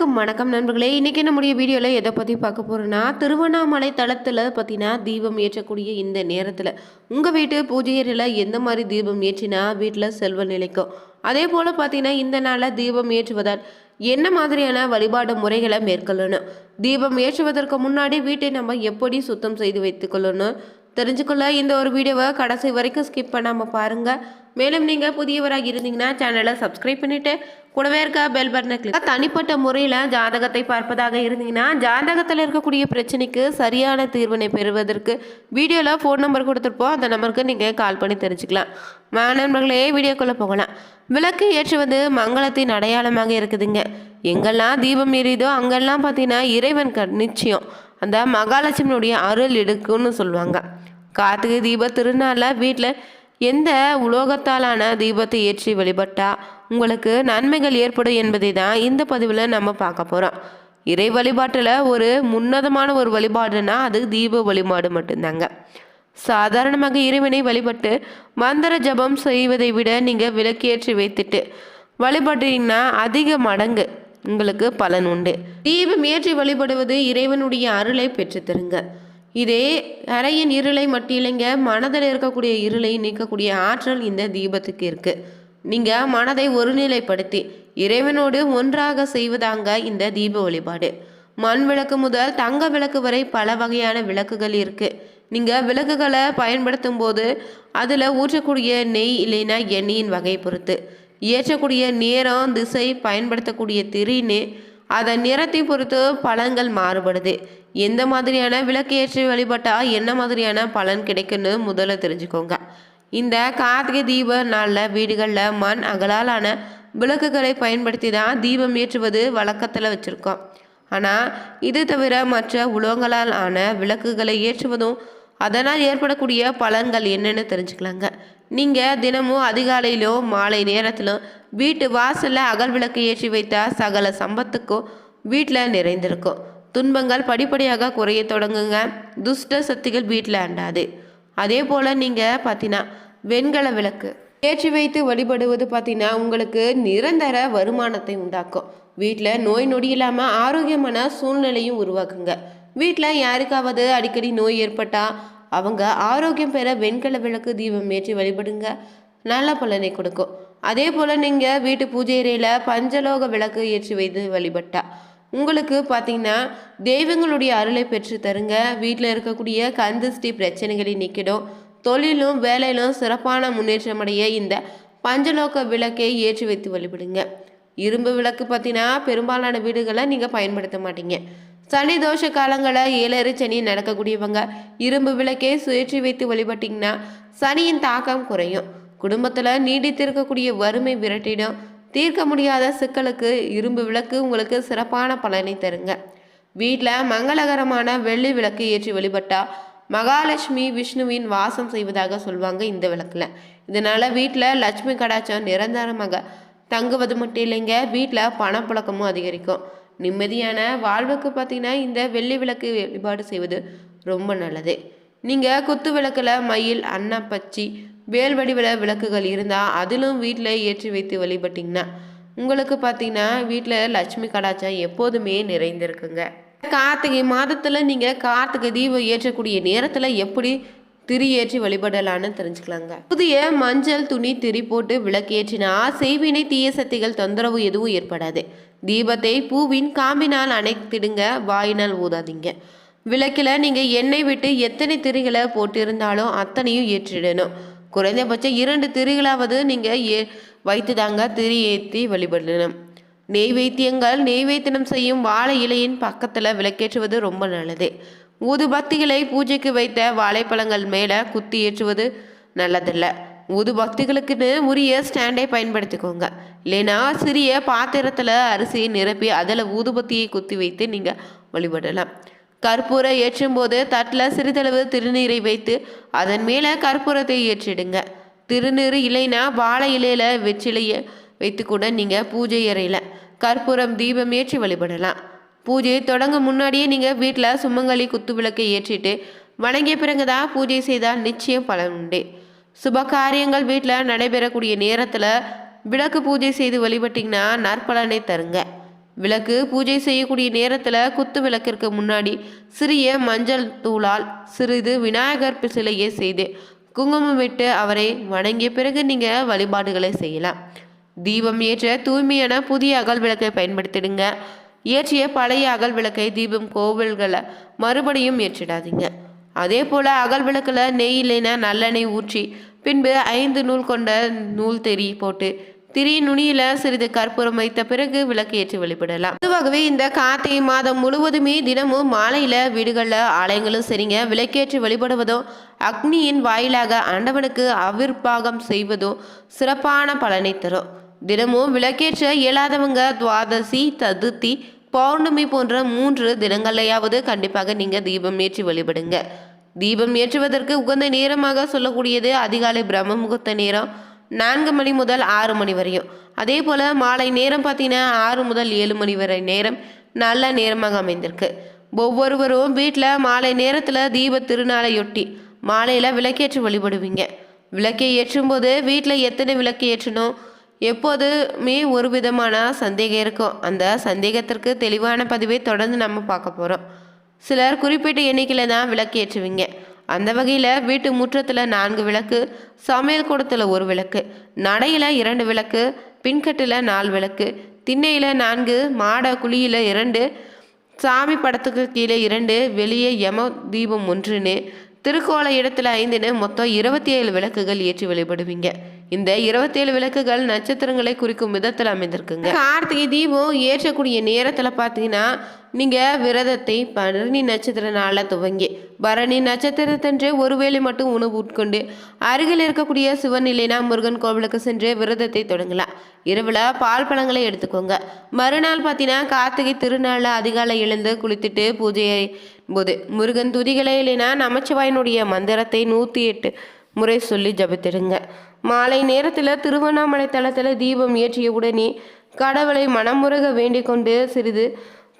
அனைவருக்கும் வணக்கம் நண்பர்களே. இன்றைக்கி நம்முடைய வீடியோவில் எதை பற்றி பார்க்க போகிறோன்னா திருவண்ணாமலை தளத்தில் பார்த்தீங்கன்னா தீபம் ஏற்றக்கூடிய இந்த நேரத்தில் உங்கள் வீட்டு பூஜை அறையில் எந்த மாதிரி தீபம் ஏற்றினா வீட்டில் செல்வம் நிலைக்கும்? அதே போல் பார்த்தீங்கன்னா இந்த நாளில் தீபம் ஏற்றுவதால் என்ன மாதிரியான வழிபாடு முறைகளை மேற்கொள்ளணும்? தீபம் ஏற்றுவதற்கு முன்னாடி வீட்டை நம்ம எப்படி சுத்தம் செய்து வைத்துக்கொள்ளணும் தெரிஞ்சுக்கொள்ள இந்த ஒரு வீடியோவை கடைசி வரைக்கும் ஸ்கிப் பண்ணாமல் பாருங்கள் மேலும் நீங்கள் புதியவராக இருந்தீங்கன்னா சேனலை சப்ஸ்கிரைப் பண்ணிவிட்டு கூடவே இருக்க பெல் பட்டனை கிளிக் தனிப்பட்ட முறையில் ஜாதகத்தை பார்ப்பதாக இருந்தீங்கன்னா ஜாதகத்தில் இருக்கக்கூடிய பிரச்சனைக்கு சரியான தீர்வினை பெறுவதற்கு வீடியோவில் ஃபோன் நம்பர் கொடுத்துருப்போம். அந்த நம்பருக்கு நீங்கள் கால் பண்ணி தெரிஞ்சுக்கலாம். மாணவர்களே வீடியோக்குள்ளே போகலாம். விளக்கு ஏற்றுவது மங்களத்தின் அடையாளமாக இருக்குதுங்க. எங்கெல்லாம் தீபம் எரியுதோ அங்கெல்லாம் பார்த்தீங்கன்னா இறைவன் க நிச்சயம். அந்த மகாலட்சுமியுடைய அருள் எடுக்கும்னு சொல்லுவாங்க. கார்த்திகை தீப திருநாளில் வீட்டில் எந்த உலோகத்தாலான தீபத்தை ஏற்றி வழிபட்டா உங்களுக்கு நன்மைகள் ஏற்படும் என்பதை தான் இந்த பதிவில் நம்ம பார்க்க போகிறோம் இறை வழிபாட்டில் ஒரு முன்னதமான ஒரு வழிபாடுனா அது தீப வழிபாடு மட்டும்தாங்க. சாதாரணமாக இறைவனை வழிபட்டு மந்திர ஜபம் செய்வதை விட நீங்கள் விளக்கேற்றி வைத்துட்டு வழிபட்டீங்கன்னா அதிக மடங்கு உங்களுக்கு பலன் உண்டு. தீபம் ஏற்றி வழிபடுவது இறைவனுடைய அருளை பெற்றுத்தருங்க. இதே அறையின் இருளை மட்டும் இல்லைங்க மனதில் இருக்கக்கூடிய இருளை நீக்கக்கூடிய ஆற்றல் இந்த தீபத்துக்கு இருக்கு. நீங்க மனதை ஒருநிலைப்படுத்தி இறைவனோடு ஒன்றாக செய்வதாங்க இந்த தீப வழிபாடு. மண் விளக்கு முதல் தங்க விளக்கு வரை பல வகையான விளக்குகள் இருக்கு. நீங்க விளக்குகளை பயன்படுத்தும் போது அதில் ஊற்றக்கூடிய நெய் இல்லைன்னா எண்ணெயின் வகை பொறுத்து. ஏற்றக்கூடிய நேரம் திசை பயன்படுத்தக்கூடிய திரின்னு அதன் நிறத்தை பொறுத்து பலன்கள் மாறுபடுது. எந்த மாதிரியான விளக்கு ஏற்றி வழிபட்டால் என்ன மாதிரியான பலன் கிடைக்குன்னு முதல்ல தெரிஞ்சுக்கோங்க. இந்த கார்த்திகை தீப நாளில் வீடுகளில் மண் அகலாலான விளக்குகளை பயன்படுத்தி தான் தீபம் ஏற்றுவது வழக்கத்தில் வச்சுருக்கோம். ஆனால் இது தவிர மற்ற உலோகங்களால் ஆன விளக்குகளை ஏற்றுவதும் அதனால் ஏற்படக்கூடிய பலன்கள் என்னென்னு தெரிஞ்சுக்கலாங்க. நீங்கள் தினமும் அதிகாலையிலோ மாலை நேரத்திலோ வீட்டு வாசலில் அகல் விளக்கு ஏற்றி வைத்தால் சகல சம்பத்துக்கும் வீட்டில் நிறைந்திருக்கும். துன்பங்கள் படிப்படியாக குறைய தொடங்குங்க. துஷ்ட சக்திகள் வீட்டில் அண்டாது. அதே போல் நீங்கள் பார்த்தீங்கன்னா வெண்கல விளக்கு ஏற்றி வைத்து வழிபடுவது பார்த்தீங்கன்னா உங்களுக்கு நிரந்தர வருமானத்தை உண்டாக்கும். வீட்டில் நோய் நொடி இல்லாமல் ஆரோக்கியமான சூழ்நிலையும் உருவாக்குங்க. வீட்டில் யாருக்காவது அடிக்கடி நோய் ஏற்பட்டால் அவங்க ஆரோக்கியம் பெற வெண்கல விளக்கு தீபம் ஏற்றி வழிபடுங்க. நல்ல பலனை கொடுக்கும். அதே போல் நீங்கள் வீட்டு பூஜை அறையில் பஞ்சலோக விளக்கு ஏற்றி வைத்து வழிபட்டா உங்களுக்கு பார்த்தீங்கன்னா தெய்வங்களுடைய அருளை பெற்று தருங்க. வீட்டில் இருக்கக்கூடிய கந்துஷ்டி பிரச்சனைகளை நிற்கிடும் தொழிலும் வேலையிலும் சிறப்பான முன்னேற்றம் அடைய இந்த பஞ்சலோக விளக்கை ஏற்றி வைத்து வழிபடுங்க. இரும்பு விளக்கு பார்த்தீங்கன்னா பெரும்பாலான வீடுகளை நீங்கள் பயன்படுத்த மாட்டீங்க. சனி தோஷ காலங்களில் ஏழரை சனி நடக்கக்கூடியவங்க. இரும்பு விளக்கே சுயற்றி வைத்து வழிபட்டிங்கன்னா சனியின் தாக்கம் குறையும். குடும்பத்தில் நீடித்திருக்கக்கூடிய வறுமை விரட்டிடும். தீர்க்க முடியாத சிக்கலுக்கு இரும்பு விளக்கு உங்களுக்கு சிறப்பான பலனை தருங்க. வீட்டில் மங்களகரமான வெள்ளி விளக்கு ஏற்றி வழிபட்டால் மகாலட்சுமி விஷ்ணுவின் வாசம் செய்வதாக சொல்லுவாங்க இந்த விளக்கில். இதனால் வீட்டில் லட்சுமி கடாச்சம் நிரந்தரமாக தங்குவது மட்டும் இல்லைங்க வீட்டில் பணப்புழக்கமும் அதிகரிக்கும். நிம்மதியான வாழ்வுக்கு பார்த்தீங்கன்னா இந்த வெள்ளி விளக்கு வழிபாடு செய்வது ரொம்ப நல்லது. நீங்கள் குத்து விளக்கில் மயில் அன்னப்பச்சி வேல் வடிவில் விளக்குகள் இருந்தால் அதிலும் வீட்டில் ஏற்றி வைத்து வழிபட்டிங்கன்னா உங்களுக்கு பார்த்தீங்கன்னா வீட்டில் லட்சுமி கடாச்சம் எப்போதுமே நிறைந்திருக்குங்க. கார்த்திகை மாதத்தில் நீங்கள் கார்த்திகை தீபம் ஏற்றக்கூடிய நேரத்தில் எப்படி திரி ஏற்றி வழிபடலான்னு தெரிஞ்சுக்கலாங்க. புதிய மஞ்சள் துணி திரி போட்டு விளக்கேற்றினா செய்வினை தீய சக்திகள் தொந்தரவு எதுவும் ஏற்படாது. தீபத்தை பூவின் காம்பினால் அணைத்திடுங்க வாயினால் ஊதாதீங்க. விளக்கில் நீங்கள் எண்ணெய் விட்டு எத்தனை திரிகளை போட்டிருந்தாலும் அத்தனையும் ஏற்றிடணும். குறைந்தபட்சம் இரண்டு திரிகளாவது நீங்கள் ஏ வைத்து தாங்க திரி ஏற்றி வழிபடணும். நெய்வேத்தியங்கள் நெய்வேத்தியம் செய்யும் வாழை இலையின் பக்கத்தில் விளக்கேற்றுவது ரொம்ப நல்லது. ஊதுபத்திகளை பூஜைக்கு வைத்த வாழைப்பழங்கள் மேலே குத்தி ஏற்றுவது நல்லதில்லை. ஊதுபக்திகளுக்குன்னு உரிய ஸ்டாண்டை பயன்படுத்திக்கோங்க. இல்லைன்னா சிறிய பாத்திரத்தில் அரிசியை நிரப்பி அதில் ஊதுபத்தியை குத்தி வைத்து நீங்கள் வழிபடலாம். கற்பூரை ஏற்றும் போது தட்டில் சிறிதளவு திருநீரை வைத்து அதன் மேலே கற்பூரத்தை ஏற்றிடுங்க. திருநீர் இல்லைன்னா வாழை இலையில் வெற்றிலையை வைத்து கூட நீங்கள் பூஜை அறையில் கற்பூரம் தீபம் ஏற்றி வழிபடலாம். பூஜை தொடங்க முன்னாடியே நீங்கள் வீட்டில் சுமங்கலி குத்து விளக்கை ஏற்றிட்டு வணங்கிய பிறகு தான் பூஜை செய்தால் நிச்சயம் பலன் உண்டு. சுப காரியங்கள் வீட்டில் நடைபெறக்கூடிய நேரத்தில் விளக்கு பூஜை செய்து வழிபட்டிங்கன்னா நற்பலனை தருங்க. விளக்கு பூஜை செய்யக்கூடிய நேரத்தில் குத்து விளக்கிற்கு முன்னாடி சிறிய மஞ்சள் தூளால் சிறிது விநாயகர் சிலையை செய்து குங்குமம் விட்டு அவரை வணங்கிய பிறகு நீங்கள் வழிபாடுகளை செய்யலாம். தீபம் ஏற்ற தூய்மையான புதிய அகல் விளக்கை பயன்படுத்திடுங்க. ஏற்றிய பழைய அகல் விளக்கை தீபம் கோவில்களை மறுபடியும் ஏற்றிடாதீங்க. அதே போல் அகல் விளக்கில் நெய் இல்லைன்னா நல்லெண்ணெய் ஊற்றி பின்பு ஐந்து நூல் கொண்ட நூல் தெரி போட்டு திரி நுனியில சிறிது கற்பூரம் வைத்த பிறகு விளக்கு ஏற்றி வழிபடலாம் பொதுவாகவே இந்த கார்த்திகை மாதம் முழுவதுமே தினமும் மாலையில வீடுகளில் ஆலயங்களும் சரிங்க. விளக்கேற்றி வழிபடுவதோ அக்னியின் வாயிலாக ஆண்டவனுக்கு அவிர்பாகம் செய்வதோ சிறப்பான பலனை தரும். தினமும் விளக்கேற்ற இயலாதவங்க துவாதசி ததுர்த்தி பௌர்ணமி போன்ற மூன்று தினங்களையாவது கண்டிப்பாக நீங்கள் தீபம் ஏற்றி வழிபடுங்க. தீபம் ஏற்றுவதற்கு உகந்த நேரமாக சொல்லக்கூடியது அதிகாலை பிரம்ம முகூர்த்த நேரம் நான்கு மணி முதல் ஆறு மணி வரையும். அதே போல் மாலை நேரம் பார்த்தீங்கன்னா ஆறு முதல் ஏழு மணி வரை நேரம் நல்ல நேரமாக அமைந்திருக்கு. ஒவ்வொருவரும் வீட்டில் மாலை நேரத்தில் தீப திருநாளையொட்டி மாலையில் விளக்கேற்றி வழிபடுவீங்க. விளக்கை ஏற்றும்போது வீட்டில் எத்தனை விளக்கு ஏற்றணும் எப்போதுமே ஒரு விதமான சந்தேகம் இருக்கும். அந்த சந்தேகத்திற்கு தெளிவான பதிவை தொடர்ந்து நம்ம பார்க்க போகிறோம் சிலர் குறிப்பிட்ட எண்ணிக்கையில் தான் விளக்கு ஏற்றுவீங்க. அந்த வகையில் வீட்டு முற்றத்தில் நான்கு விளக்கு சமையல் கூடத்தில் ஒரு விளக்கு நடையில் இரண்டு விளக்கு பின்கட்டில் நாலு விளக்கு திண்ணையில் நான்கு மாட குழியில் இரண்டு சாமி படத்துக்கு கீழே இரண்டு வெளியே யம தீபம் ஒன்றுன்னு திருக்கோல இடத்துல ஐந்துன்னு மொத்தம் இருபத்தி ஏழு விளக்குகள் ஏற்றி வழிபடுவீங்க. இந்த இருபத்தேழு விளக்குகள் நட்சத்திரங்களை குறிக்கும் விதத்தில் அமைந்திருக்குங்க. கார்த்திகை தீபம் ஏற்றக்கூடிய நேரத்தில் பார்த்தீங்கன்னா நீங்கள் விரதத்தை பரணி நட்சத்திர நாளில் துவங்கி பரணி நட்சத்திரத்தன்று ஒருவேளை மட்டும் உணவு உட்கொண்டு அருகில் இருக்கக்கூடிய சிவன் இல்லைனா முருகன் கோவிலுக்கு சென்று விரதத்தை தொடங்கலாம் இரவில் பால் பழங்களை எடுத்துக்கோங்க. மறுநாள் பார்த்தீங்கன்னா கார்த்திகை திருநாளில் அதிகாலை எழுந்து குளித்துட்டு பூஜையை போது முருகன் துதிகளை இல்லைனா நமச்சிவாயினுடைய மந்திரத்தை நூற்றி எட்டு முறை சொல்லி ஜபித்திடுங்க. மாலை நேரத்தில் திருவண்ணாமலை தளத்தில் தீபம் ஏற்றிய உடனே கடவுளை மனமுருக வேண்டிக் கொண்டு சிறிது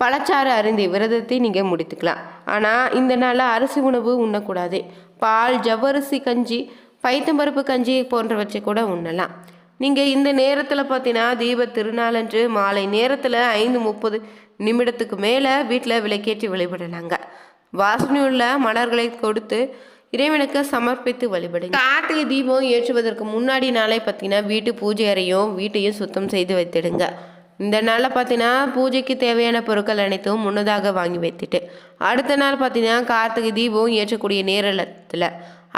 பழச்சாறு அருந்தி விரதத்தை நீங்கள் முடித்துக்கலாம். ஆனால் இந்த நாளில் அரிசி உணவு உண்ணக்கூடாது. பால் ஜவ்வரிசி கஞ்சி பைத்தம்பருப்பு கஞ்சி போன்றவற்றை கூட உண்ணலாம். நீங்கள் இந்த நேரத்தில் பார்த்தீங்கன்னா தீப திருநாளன்று மாலை நேரத்தில் ஐந்து முப்பது நிமிடத்துக்கு மேலே வீட்டில் விளக்கேற்றி வழிபடலாங்க. வாசனையுள்ள மலர்களை கொடுத்து இறைவனுக்கு சமர்ப்பித்து வழிபடுங்க கார்த்திகை தீபம் ஏற்றுவதற்கு முன்னாடி நாளே பார்த்தீங்கன்னா வீட்டு பூஜை அறையும் வீட்டையும் சுத்தம் செய்து வைத்திடுங்க. இந்த நாளில் பார்த்தீங்கன்னா பூஜைக்கு தேவையான பொருட்கள் அனைத்தும் முன்னதாக வாங்கி வைத்துட்டு அடுத்த நாள் பார்த்தீங்கன்னா கார்த்திகை தீபம் ஏற்றக்கூடிய நேரத்தில்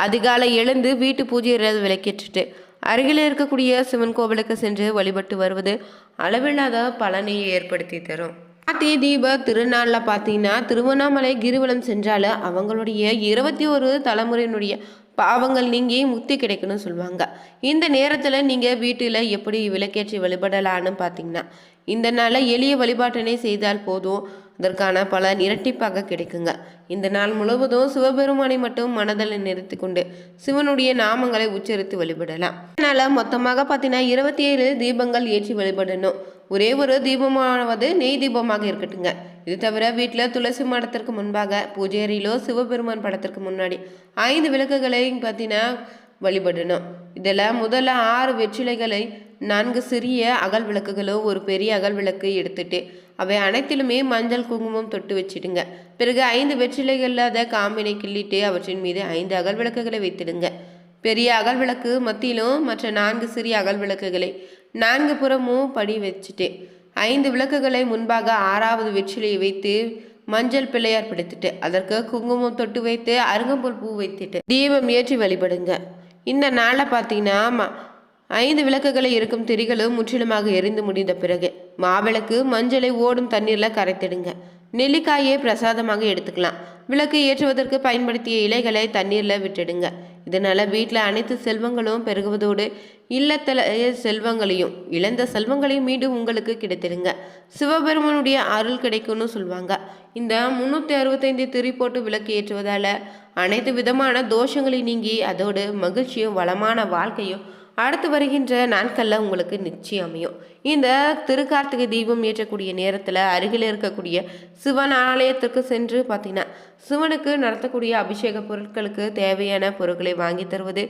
அதிகாலை எழுந்து வீட்டு பூஜை விளக்கேற்றுட்டு அருகில் இருக்கக்கூடிய சிவன் கோவிலுக்கு சென்று வழிபட்டு வருவது அளவில்லாத பலனை ஏற்படுத்தி தரும். கார்த்திகை தீப திருநாளில் பார்த்தீங்கன்னா திருவண்ணாமலை கிரிவலம் சென்றாலும் அவங்களுடைய இருபத்தி ஒரு தலைமுறையினுடைய பாவங்கள் நீங்கி முக்தி கிடைக்கணும்னு சொல்லுவாங்க. இந்த நேரத்தில் நீங்கள் வீட்டில் எப்படி விளக்கேற்றி வழிபடலான்னு பார்த்தீங்கன்னா இந்த நாளில் எளிய வழிபாட்டினை செய்தால் போதும். அதற்கான பலன் இரட்டிப்பாக கிடைக்குங்க. இந்த நாள் முழுவதும் சிவபெருமானை மட்டும் மனதில் நிறுத்தி கொண்டு சிவனுடைய நாமங்களை உச்சரித்து வழிபடலாம். அதனால் மொத்தமாக பார்த்தீங்கன்னா இருபத்தி ஏழு தீபங்கள் ஏற்றி வழிபடணும். ஒரே ஒரு தீபமானது நெய் தீபமாக இருக்கட்டுங்க. இது தவிர வீட்டில் துளசி மடத்திற்கு முன்பாக பூஜை சிவபெருமான் படத்திற்கு முன்னாடி ஐந்து விளக்குகளை பார்த்தீங்கன்னா வழிபடணும். இதில் முதல்ல ஆறு வெற்றிலைகளை நான்கு சிறிய அகல் விளக்குகளோ ஒரு பெரிய அகல் விளக்கு எடுத்துட்டு அவை அனைத்திலுமே மஞ்சள் குங்குமம் தொட்டு வச்சிடுங்க. பிறகு ஐந்து வெற்றிலைகளில் அதை காம்பினை கிள்ளிட்டு அவற்றின் மீது ஐந்து அகல் விளக்குகளை வைத்திடுங்க. பெரிய அகல் விளக்கு மத்தியிலும் மற்ற நான்கு சிறிய அகல் விளக்குகளை நான்கு புறமும் படி வச்சுட்டு. ஐந்து விளக்குகளை முன்பாக ஆறாவது வெற்றிலையை வைத்து மஞ்சள் பிள்ளையார் பிடித்துட்டு அதற்கு குங்குமம் தொட்டு வைத்து அருங்கம்பூர் பூ வைத்துட்டு தீபம் ஏற்றி வழிபடுங்க. இந்த நாளை பார்த்தீங்கன்னா ஐந்து விளக்குகளை இருக்கும் திரிகளும் முற்றிலுமாக எரிந்து முடிந்த பிறகு மாவிளக்கு மஞ்சளை ஓடும் தண்ணீரில் கரைத்திடுங்க. நெல்லிக்காயை பிரசாதமாக எடுத்துக்கலாம். விளக்கு ஏற்றுவதற்கு பயன்படுத்திய இலைகளை தண்ணீரில் விட்டுடுங்க. இதனால் வீட்டில் அனைத்து செல்வங்களும் பெருகுவதோடு இல்லத்தில் செல்வங்களையும் இழந்த செல்வங்களையும் மீண்டும் உங்களுக்கு கிடைத்திருங்க. சிவபெருமனுடைய அருள் கிடைக்கும்னு சொல்லுவாங்க இந்த முந்நூற்றி அறுபத்தைந்து திரி போட்டு விளக்கு ஏற்றுவதால் அனைத்து விதமான தோஷங்களையும் நீங்கி அதோடு மகிழ்ச்சியும் வளமான வாழ்க்கையும் அடுத்து வருகின்ற நாட்களில் உங்களுக்கு நிச்சயம் அமையும். இந்த திருக்கார்த்திகை தீபம் ஏற்றக்கூடிய நேரத்தில் அருகில் இருக்கக்கூடிய சிவன் ஆலயத்திற்கு சென்று பார்த்தீங்கன்னா சிவனுக்கு நடத்தக்கூடிய அபிஷேக பொருட்களுக்கு தேவையான பொருட்களை வாங்கி தருவது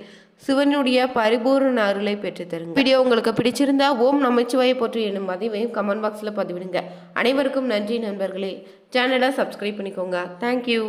சிவனுடைய பரிபூர்ண அருளை பெற்று தருங்க. வீடியோ உங்களுக்கு பிடிச்சிருந்தா ஓம் நமச்சிவாயை போற்று என்னும் பதிவையும் கமெண்ட் பாக்ஸில் பதிவிடுங்க. அனைவருக்கும் நன்றி நண்பர்களே. சேனலை சப்ஸ்கிரைப் பண்ணிக்கோங்க. தேங்க்யூ